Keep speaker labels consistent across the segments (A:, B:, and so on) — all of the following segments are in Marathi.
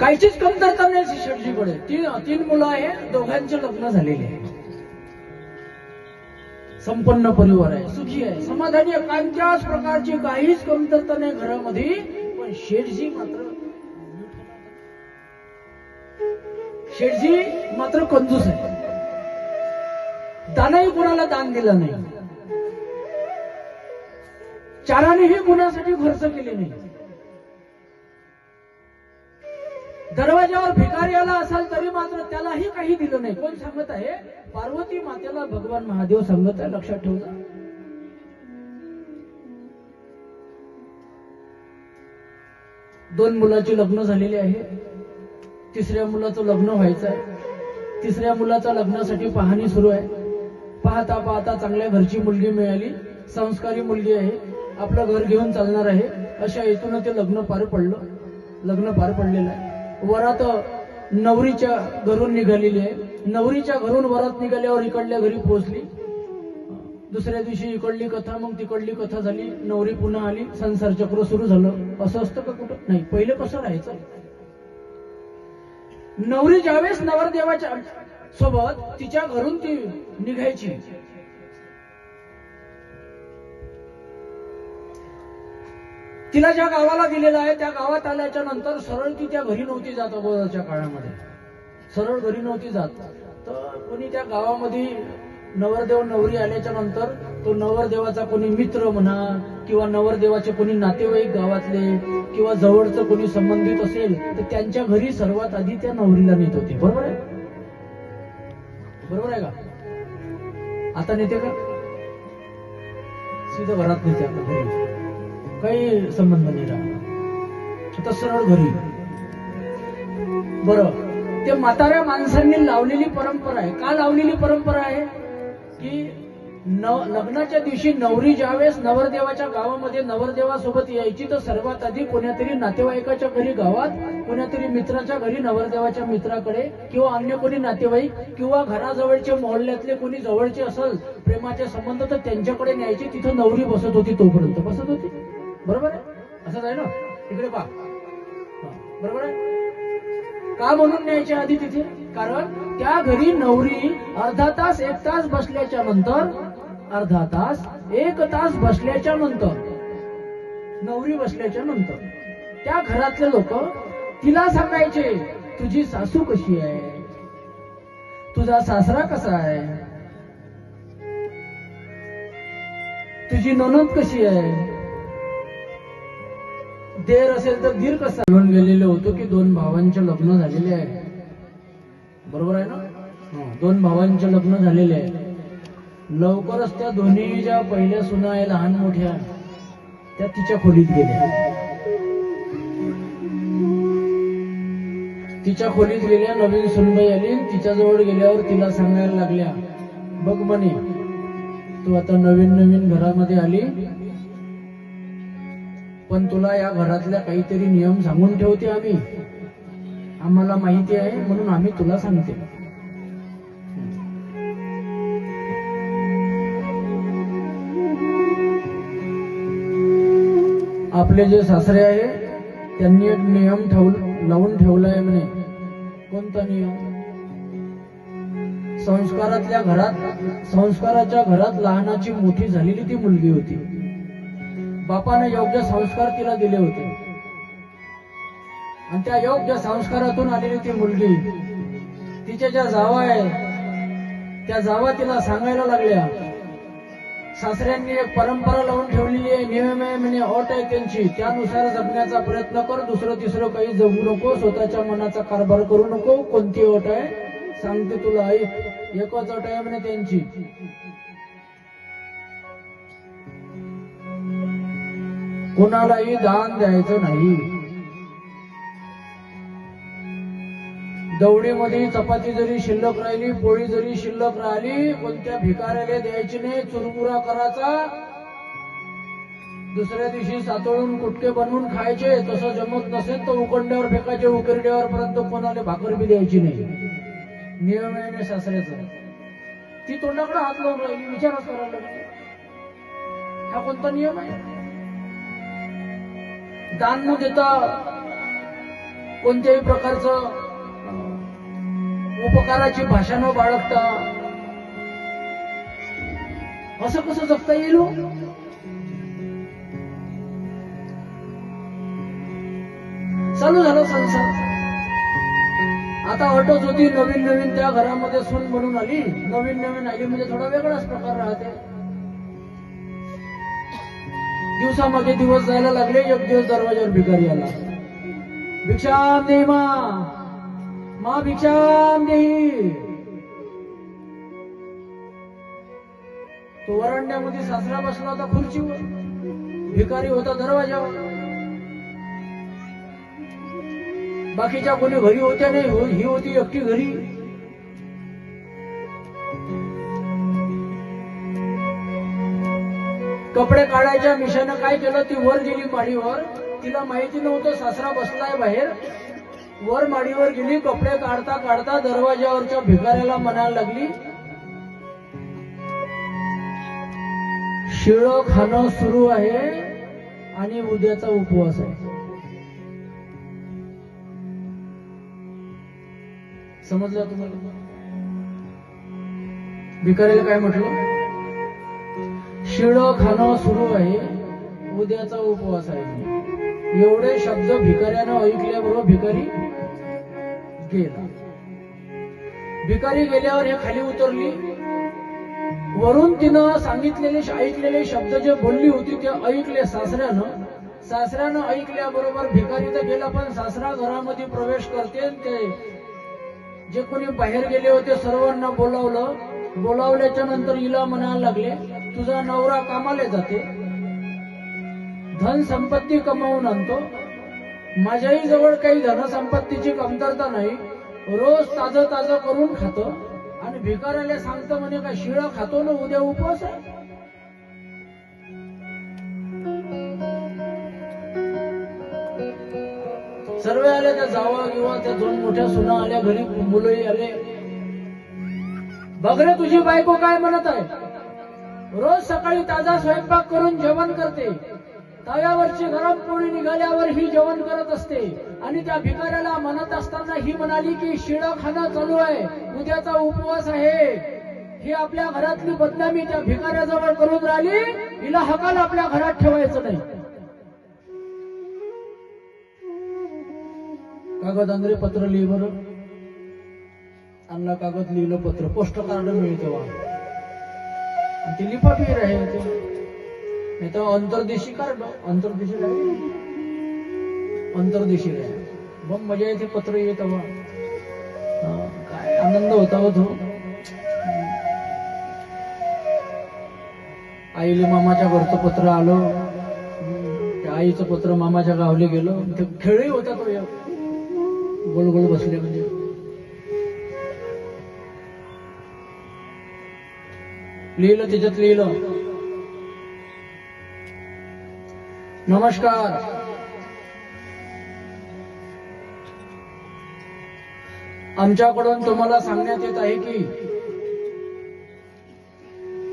A: काहीचीच कमतरता नाही शेटजीकडे तीन तीन मुलं आहे दोघांचे लग्न झालेले आहे. संपन्न परिवार आहे सुखी आहे. समाधानी आहे. प्रकारची काहीच कमतरता नाही घरामध्ये पण शेठजी मात्र शेठजी मात्र कंजूस आहे. दानही कुणाला दान दिलं नाही. चारानेही कुणासाठी खर्च केले नाही. दरवाजावर भिकारी आला असाल तरी मात्र त्यालाही काही दिलं नाही. कोण सांगत आहे? पार्वती मातेला भगवान महादेव सांगत आहे लक्षात ठेवला दोन मुलाची लग्न झालेली आहे. तिसऱ्या मुलाचं लग्न व्हायचं आहे. तिसऱ्या मुलाच्या लग्नासाठी पाहणी सुरू आहे. पाहता पाहता चांगल्या घरची मुलगी मिळाली. संस्कारी मुलगी आहे. आपलं घर घेऊन चालणार आहे. अशा हेतून ते लग्न पार पडलं. लग्न पार पडलेलं आहे. वरात नवरीच्या घरून निघालेली आहे. नवरीच्या घरून वरात निघाल्यावर इकडल्या घरी पोहोचली. दुसऱ्या दिवशी इकडली कथा मग तिकडली कथा झाली. नवरी पुन्हा आली. संसार चक्र सुरू झालं. असं असतं का कुठं? नाही पहिले कसं राहायचं? नवरी ज्यावेळेस नवरदेवाच्या सोबत तिच्या घरून ती निघायची. तिला ज्या गावाला दिलेलं आहे त्या गावात आल्याच्यानंतर सरळ ती त्या घरी नव्हती जात अगोदरच्या काळामध्ये. सरळ घरी नव्हती जात. तर कोणी त्या गावामध्ये नवरदेव नवरी आल्याच्यानंतर तो नवरदेवाचा कोणी मित्र म्हणा किंवा नवरदेवाचे कोणी नातेवाईक गावातले किंवा जवळचं कोणी संबंधित असेल तर त्यांच्या घरी सर्वात आधी त्या नवरीला नेत होते. बरोबर आहे? बरोबर आहे का? आता नेते का? सीधं घरात नेते आता घरी. काही संबंध नाही राहणार. आता सरळ घरी बर ते म्हाताऱ्या माणसांनी लावलेली परंपरा आहे. का लावलेली परंपरा आहे? की लग्नाच्या दिवशी नवरी ज्यावेळेस नवरदेवाच्या गावामध्ये नवरदेवासोबत यायची तर सर्वात आधी कोण्यातरी नातेवाईकाच्या घरी गावात कोण्यातरी मित्राच्या घरी नवरदेवाच्या मित्राकडे किंवा अन्य कोणी नातेवाईक किंवा घराजवळचे मोहल्ल्यातले कोणी जवळचे असल प्रेमाचे संबंध तर त्यांच्याकडे न्यायची तिथं नवरी बसत होती तोपर्यंत. बसत होती? बरोबर आहे? असंच आहे ना? तिकडे पा बरोबर आहे? का म्हणून न्यायच्या आधी तिथे? कारण त्या घरी नवरी अर्धा तास एक तास बसल्याच्या नंतर अर्धा तास एक तास बसल्याच्या नंतर नवरी बसल्याच्या नंतर. त्या घरातले लोक तिला सांगायचे तुझी सासू कशी आहे? तुझा सासरा कसा आहे? तुझी ननद कशी आहे? देर असेल तर दीर कसा? घेऊन गेलेले होतो की दोन भावांचे लग्न झालेले आहे. बरोबर आहे ना? हं, दोन भावांचे लग्न झालेले आहे. लवकरच त्या दोन्ही ज्या पहिल्या सुना आहे लहान मोठ्या त्या तिच्या खोलीत गेल्या. तिच्या खोलीत गेल्या नवीन सुनबाई आली तिच्याजवळ गेल्यावर तिला सांगायला लागल्या बघ म्हणे तू आता नवीन नवीन घरामध्ये आली पण तुला या घरातल्या काहीतरी नियम सांगून ठेवते आम्ही. आम्हाला माहिती आहे म्हणून आम्ही तुला सांगते. आपले जे सासरे आहे त्यांनी एक नियम ठेव लावून ठेवलाय म्हणे. कोणता नियम? संस्कारातल्या घरात संस्काराच्या घरात लहानाची मोठी झालेली ती मुलगी होती. बापाने योग्य संस्कार तिला दिले होते. आणि त्या योग्य संस्कारातून आलेली ती मुलगी तिच्या ज्या जावा आहे त्या जावा तिला सांगायला लागल्या. सासऱ्यांनी एक परंपरा लावून ठेवलेली आहे नियम आहे म्हणजे अट आहे त्यांची. त्यानुसार जगण्याचा प्रयत्न कर दुसरं तिसरं काही जगू नको स्वतःच्या मनाचा कारभार करू नको कोणती अट आहे सांगते तुला ऐक. एकच अट आहे म्हणे त्यांची. कुणालाही दान द्यायचं नाही. दवडीमध्ये चपाती जरी शिल्लक राहिली पोळी जरी शिल्लक राहिली कोणत्या भिकाऱ्याला द्यायची नाही चुरमुरा करायचा. दुसऱ्या दिवशी सातळून कुटके बनवून खायचे तसं जमत नसेल तर उकंड्यावर फेकायचे उकरड्यावर पर्यंत कोणाला भाकर बी द्यायची नाही. नियम आहे ना सासऱ्याचा. ती तोंडाकडे हात लावून राहिली विचारच करायला लागली. हा कोणता नियम आहे? दान न देता कोणत्याही प्रकारचं उपकाराची भाषा न बाळगता. असं कसं जगता येईल हो? चालू झालं संसार. आता ऑटो होती नवीन नवीन त्या घरामध्ये सून म्हणून आली. नवीन नवीन आली म्हणजे थोडा वेगळाच प्रकार राहते. दिवसामागे दिवस जायला लागले एक दिवस दरवाज्यावर भिकारी आला भिक्षाम दे मा. मा भिक्षाम देही तो वरांड्यामध्ये सासरा बसला होता खुर्चीवर. भिकारी होता दरवाजावर बाकीच्या कोणी घरी होत्या नाही हो- ही होती एकटी घरी. कपडे काढायच्या मिशानं काय केलं? ती वर गेली माडीवर. तिला माहिती नव्हतं सासरा बसलाय बाहेर. वर माडीवर गेली कपडे काढता काढता दरवाज्यावरच्या भिकाऱ्याला म्हणायला लागली शिळ खाणं सुरू आहे आणि उद्याचा उपवास आहे. समजलं तुम्हाला? भिकाऱ्याला काय म्हटलं? शिण खाणं सुरू आहे. उद्याचा उपवास आहे. एवढे शब्द भिकाऱ्यानं ऐकल्याबरोबर भिकारी गेला. भिकारी गेल्यावर हे खाली उतरली. वरून तिनं सांगितलेले ऐकलेले शब्द जे बोलली होती ते ऐकले सासऱ्यानं. सासऱ्यानं ऐकल्याबरोबर भिकारी तर गेला पण सासरा घरामध्ये प्रवेश करते ते जे कोणी बाहेर गेले होते सर्वांना बोलावलं. बोलावल्याच्या नंतर हिला म्हणायला लागले तुझा नवरा कामाला जाते. धन संपत्ती कमावून आणतो. माझ्याही जवळ काही धनसंपत्तीची कमतरता नाही. रोज ताजं ताजं करून खातो. आणि भिकाऱ्याला सांगतं म्हणे का शिळा खातो ना उद्या उपवास आहे? सर्व आले त्या जावा किंवा त्या दोन मोठ्या सुना आल्या घरी मुलंही आले. बघ रे तुझी बायको काय म्हणत आहे? रोज सकाळी ताजा स्वयंपाक करून जेवण करते. तव्यावरची गरम पोळी निघाल्यावर ही जेवण करत असते. आणि त्या भिकाऱ्याला म्हणत असताना ही म्हणाली की शिळं खाणं चालू आहे. उद्याचा उपवास आहे. ही आपल्या घरातली बदनामी त्या भिकाऱ्याजवळ करून राहिली. हिला हकाल आपल्या घरात ठेवायचं नाही. कागद आंध्रे पत्र लिहि बरं आणला कागद लिहिलं पत्र. पोस्ट कार्ड मिळते आणि ती लिफाफी आहे ते. नाही तर अंतर्देशी कार्ड. अंतर्देशी काय? अंतर्देशी आहे मग मजा येते पत्र येत वा. काय आनंद होता हो तो. आईले मामाच्या घरचं पत्र आलं. त्या आईचं पत्र मामाच्या गावले गेलं. ते खेळही होता तो एक. गोल गोल बसले म्हणजे. लिहिलं त्याच्यात लिहिलं. नमस्कार. आमच्याकडून तुम्हाला सांगण्यात येत आहे की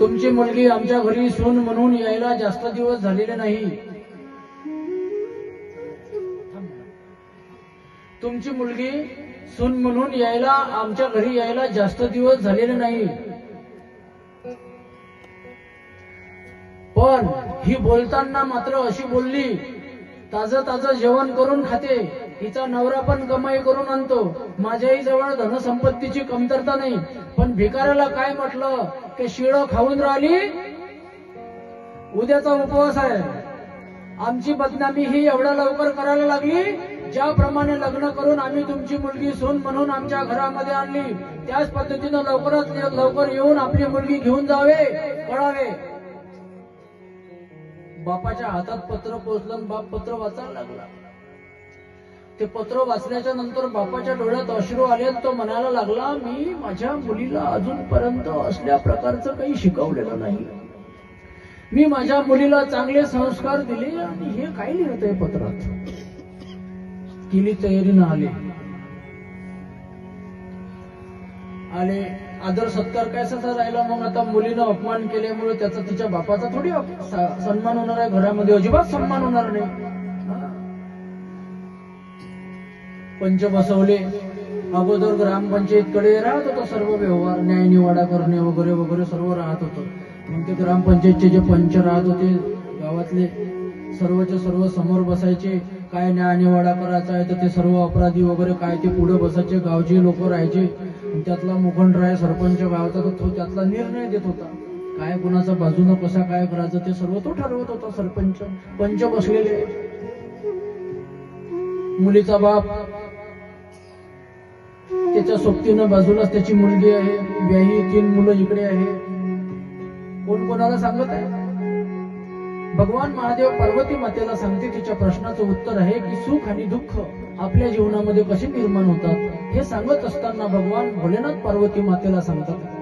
A: तुमची मुलगी आमच्या घरी सून म्हणून यायला जास्त दिवस झालेले नाही. तुमची मुलगी सून म्हणून यायला आमच्या घरी यायला जास्त दिवस झालेले नाही. पण ही बोलताना मात्र अशी बोलली ताजं ताजं जेवण करून खाते हिचा नवरा पण कमाई करून आणतो. माझ्याही जवळ धनसंपत्तीची कमतरता नाही. पण भिकाऱ्याला काय म्हटलं की शिळ खाऊन राहिली? उद्याचा उपवास आहे. आमची बदनामी ही एवढ्या लवकर करायला लागली? ज्याप्रमाणे लग्न करून आम्ही तुमची मुलगी सून म्हणून आमच्या घरामध्ये आणली त्याच पद्धतीनं लवकरात लवकर येऊन आपली मुलगी घेऊन जावे पळावे. बापाच्या हातात पत्र पोचलं बाप पत्र वाचायला लागला. ते पत्र वाचल्याच्या नंतर बापाच्या डोळ्यात अश्रू आले तो म्हणायला लागला मी माझ्या मुलीला अजूनपर्यंत असल्या प्रकारचं काही शिकवलेलं नाही. मी माझ्या मुलीला चांगले संस्कार दिले आणि हे काय लिहित आहे पत्रात. केली तयारीनं आले. आले आदर सत्कार कशाचा राहिला? मग आता मुलीनं अपमान केल्यामुळे त्याचा तिच्या बापाचा थोडी सन्मान होणार आहे? घरामध्ये अजिबात सन्मान होणार नाही. पंच बसवले. अगोदर ग्रामपंचायतकडे राहत होतं सर्व व्यवहार न्याय निवाडा करणे वगैरे वगैरे सर्व राहत होतं. मग ते ग्रामपंचायतचे जे पंच राहत होते गावातले सर्वच्या सर्व समोर बसायचे. काय न्यायनिवाडा करायचा आहे तर ते सर्व अपराधी वगैरे काय ते पुढे बसायचे गावचे लोक राहायचे. त्यातला त्यातला मुखंडराय सरपंच गावचा तर तो त्यातला निर्णय देत होता. काय कुणाचा बाजूनं कसा काय करायचं ते सर्व तो ठरवत होता सरपंच. पंच बसलेले मुलीचा बाप. त्याच्या सोबतीनं बाजूलाच त्याची मुलगी आहे. व्याही तीन मुलं इकडे आहे. कोण कोणाला सांगत आहे? भगवान महादेव पार्वती मातेला सांगते तिच्या प्रश्नाचं उत्तर आहे की सुख आणि दुःख आपल्या जीवनामध्ये कसे निर्माण होतात हे सांगत असताना भगवान भोलेनाथ पार्वती मातेला सांगतात.